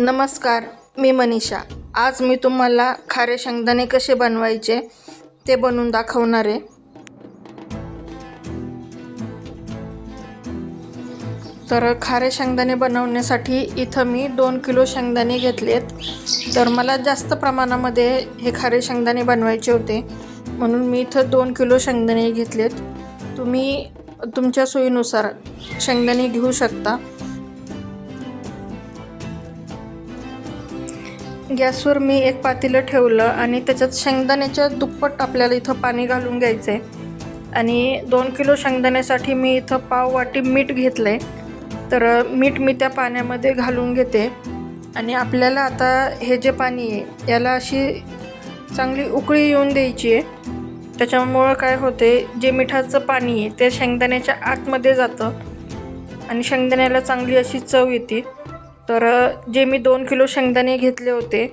नमस्कार मी मनीषा. आज मी तुम्हाला खारे शेंगदाणे कसे बनवायचे ते बनवून दाखवणार आहे. तर खारे शेंगदाणे बनवण्यासाठी इथं मी दोन किलो शेंगदाणे घेतलेत. तर मला जास्त प्रमाणामध्ये हे खारे शेंगदाणे बनवायचे होते. म्हणून मी इथं दोन किलो शेंगदाणे घेतलेत. तुम्ही तुमच्या सोयीनुसार शेंगदाणे घेऊ शकता. गॅसवर मी एक पातेलं ठेवलं आणि त्याच्यात शेंगदाण्याच्या दुप्पट आपल्याला इथं पाणी घालून घ्यायचं आहे आणि दोन किलो शेंगदाण्यासाठी मी इथं पाव वाटी मीठ घेतलं आहे तर मीठ मी त्या पाण्यामध्ये घालून घेते. आणि आपल्याला आता हे जे पाणी आहे याला अशी चांगली उकळी येऊन द्यायची आहे. त्याच्यामुळं काय होते जे मिठाचं पाणी आहे ते शेंगदाण्याच्या आतमध्ये जातं. आणि शेंगदाण्याला चांगली अशी चव येते. तर जे मी दोन किलो शेंगदाणे घेतले होते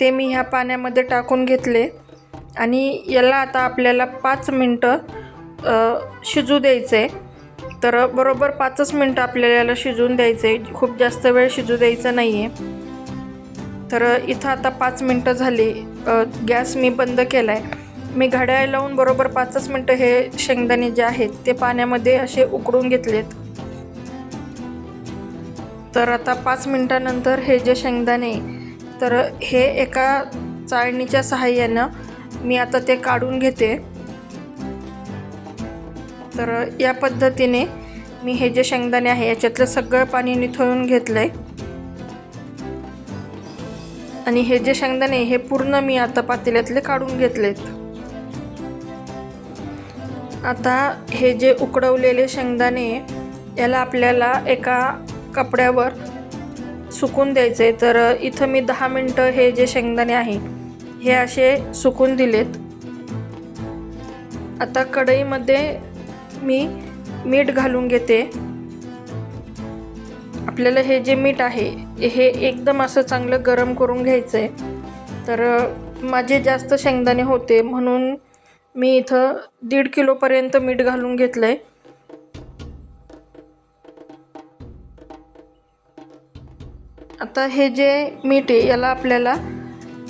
ते मी ह्या पाण्यामध्ये टाकून घेतले. आणि याला आता आपल्याला पाच मिनटं शिजू द्यायचं आहे तर बरोबर पाचच मिनटं आपल्याला याला शिजवून द्यायचं आहे खूप जास्त वेळ शिजू द्यायचं नाही आहे तर इथं आता पाच मिनटं झाली. गॅस मी बंद केला आहे मी घड्याळ लावून बरोबर पाचच मिनटं हे शेंगदाणे जे आहेत ते पाण्यामध्ये असे उकडून घेतलेत. तर आता पाच मिनटानंतर हे जे शेंगदाणे तर हे एका चाळणीच्या सहाय्यानं मी आता ते काढून घेते. तर या पद्धतीने मी हे जे शेंगदाणे आहे याच्यातलं सगळं पाणी निथळून घेतलं आहे आणि हे जे शेंगदाणे हे पूर्ण मी आता पातेल्यातले काढून घेतलेत. आता हे जे उकडवलेले शेंगदाणे याला आपल्याला एका कपड्यावर सुकून द्यायचं आहे तर इथं मी दहा मिनटं हे जे शेंगदाणे आहे हे असे सुकून दिलेत. आता कढईमध्ये मी मीठ घालून घेते. आपल्याला हे जे मीठ आहे हे एकदम असं चांगलं गरम करून घ्यायचं आहे तर माझे जास्त शेंगदाणे होते म्हणून मी इथं दीड किलोपर्यंत मीठ घालून घेतलं आहे आता हे जे मीठ आहे याला आपल्याला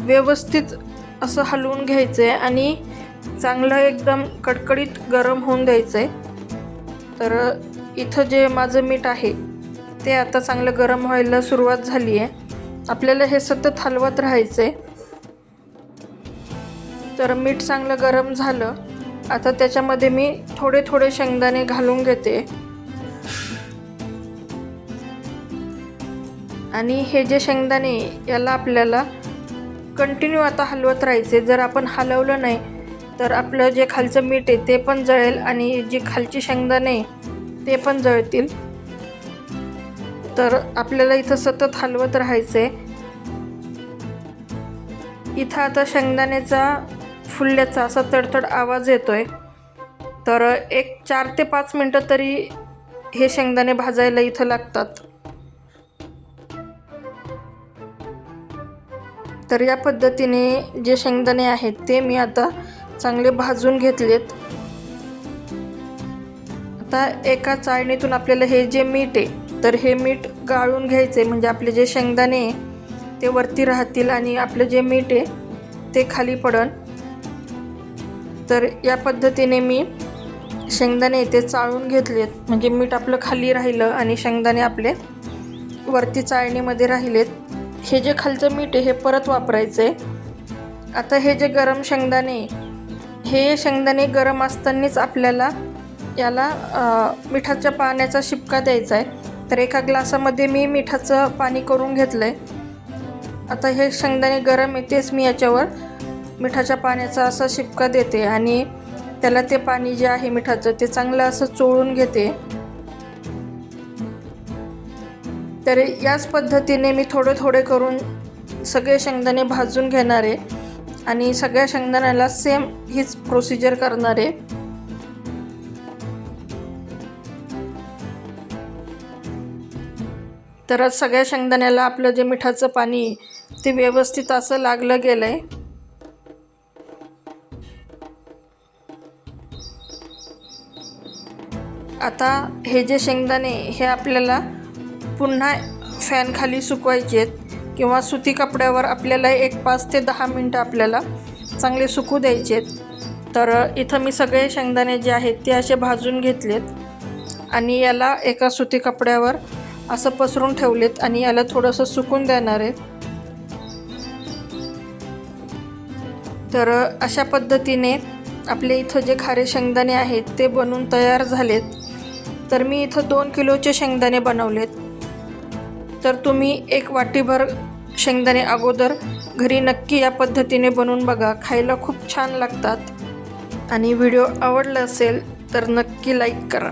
व्यवस्थित असं हलवून घ्यायचं आहे आणि चांगलं एकदम कडकडीत गरम होऊन द्यायचं आहे तर इथं जे माझं मीठ आहे ते आता चांगलं गरम व्हायला सुरुवात झाली आहे आपल्याला हे सतत हलवत राहायचं आहे तर मीठ चांगलं गरम झालं. आता त्याच्यामध्ये मी थोडे थोडे शेंगदाणे घालून घेते. आणि हे जे शेंगदाणे याला आपल्याला कंटिन्यू आता हलवत राहायचे जर आपण हलवलं नाही तर आपलं जे खालचं मीठ आहे ते पण जळेल आणि जी खालची शेंगदाणे ते पण जळतील. तर आपल्याला इथं सतत हलवत राहायचं आहे इथं आता शेंगदाण्याचा फुल्ल्याचा असा तडतड आवाज येतो आहे तर एक चार ते पाच मिनटं तरी हे शेंगदाणे भाजायला इथं लागतात. तर या पद्धतीने जे शेंगदाणे आहेत ते मी आता चांगले भाजून घेतलेत. आता एका चाळणीतून आपल्याला हे जे मीठ आहे तर हे मीठ गाळून घ्यायचे म्हणजे आपले जे शेंगदाणे आहे ते वरती राहतील आणि आपलं जे मीठ आहे ते खाली पडन. तर या पद्धतीने मी शेंगदाणे ते चाळून घेतलेत. म्हणजे मीठ आपलं खाली राहिलं आणि शेंगदाणे आपले वरती चाळणीमध्ये राहिलेत. हे जे खालचं मीठ आहे हे परत वापरायचं आहे. आता हे जे गरम शेंगदाणे हे शेंगदाणे गरम असतानाच आपल्याला याला मिठाच्या पाण्याचा शिपका द्यायचा आहे. तर एका ग्लासामध्ये मी मिठाचं पाणी करून घेतलं आहे आता हे शेंगदाणे गरम आहे तेच मी याच्यावर मिठाच्या पाण्याचा असा शिपका देते आणि त्याला ते पाणी जे आहे मिठाचं ते चांगलं असं चोळून घेते. तर याच पद्धतीने मी थोडे थोडे करून सगळे शेंगदाणे भाजून घेणार आहे. आणि सगळ्या शेंगदाण्याला सेम हीच प्रोसिजर करणार आहे. तर सगळ्या शेंगदाण्याला आपलं जे मिठाचं पाणी ते व्यवस्थित असं लागलं गेलं आहे आता हे जे शेंगदाणे हे आपल्याला पुन्हा फॅनखाली सुकवायचे आहेत किंवा सुती कपड्यावर आपल्याला एक पाच ते दहा मिनटं आपल्याला चांगले सुकू द्यायचे तर इथं मी सगळे शेंगदाणे जे आहेत ते असे भाजून घेतलेत आणि याला एका सुती कपड्यावर असं पसरून ठेवलेत आणि याला थोडंसं सुकून देणार आहे तर अशा पद्धतीने आपले इथं जे खारे शेंगदाणे आहेत ते बनून तयार झालेत. तर मी इथं दोन किलोचे शेंगदाणे बनवलेत. तर तुम्ही एक वाटीभर शेंगदाणे अगोदर घरी नक्की या पद्धतीने बनवून बघा. खायला खूप छान लागतात. आणि व्हिडिओ आवडला असेल तर नक्की लाईक करा.